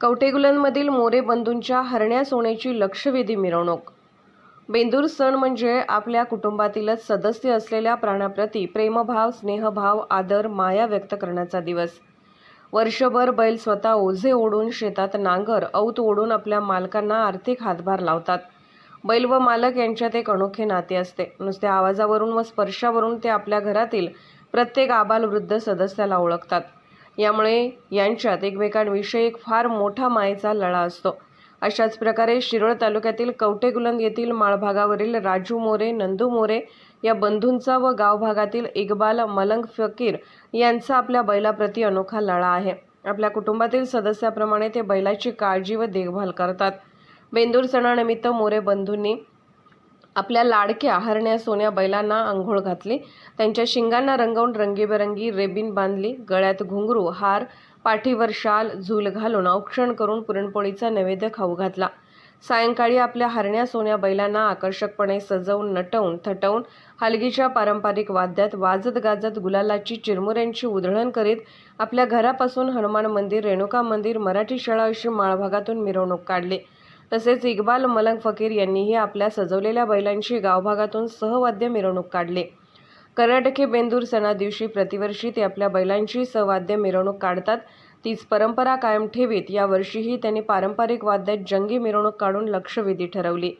कवटेगुलनमधील मोरे बंधूंच्या हरण्या सोन्याची लक्षवेधी मिरवणूक. बेंदूर सण म्हणजे आपल्या कुटुंबातीलच सदस्य असलेल्या प्राण्याप्रती प्रेमभाव स्नेहभाव आदर माया व्यक्त करण्याचा दिवस. वर्षभर बैल स्वतः ओझे ओढून शेतात नांगर औत ओढून आपल्या मालकांना आर्थिक हातभार लावतात. बैल व मालक यांच्यात एक अनोखे नाते असते. नुसत्या आवाजावरून व स्पर्शावरून ते आपल्या घरातील प्रत्येक आबालवृद्ध सदस्याला ओळखतात. यामुळे यांच्यात एकमेकांविषयी एक फार मोठा मायेचा लळा असतो. अशाच प्रकारे शिरोळ तालुक्यातील कवटेगुलंद येथील माळभागावरील राजू मोरे नंदू मोरे या बंधूंचा व गावभागातील इक्बाल मलंग फकीर यांचा आपल्या बैलाप्रती अनोखा लळा आहे. आपल्या कुटुंबातील सदस्याप्रमाणे ते बैलाची काळजी व देखभाल करतात. बेंदूर सणानिमित्त मोरे बंधूंनी आपल्या लाडक्या हरण्या सोन्या बैलांना आंघोळ घातली. त्यांच्या शिंगांना रंगवून रंगीबेरंगी रेबीन बांधली. गळ्यात घुंगरू हार पाठीवर शाल झूल घालून औक्षण करून पुरणपोळीचा नैवेद्य खाऊ घातला. सायंकाळी आपल्या हरण्या सोन्या बैलांना आकर्षकपणे सजवून नटवून थटवून हलगीच्या पारंपरिक वाद्यात वाजत गाजत गुलालाची चिरमुऱ्यांची उधळण करीत आपल्या घरापासून हनुमान मंदिर रेणुका मंदिर मराठी शाळा अशी माळभागातून मिरवणूक काढली. तसेच इक्बाल मलंग फकीर यांनीही आपल्या सजवलेल्या बैलांशी गावभागातून सहवाद्य मिरवणूक काढली. कर्नाटकी बेंदूर सणादिवशी प्रतिवर्षी ते आपल्या बैलांची सहवाद्य मिरवणूक काढतात. तीच परंपरा कायम ठेवीत. यावर्षीही त्यांनी पारंपरिक वाद्यात जंगी मिरवणूक काढून लक्षवेधी ठरवली.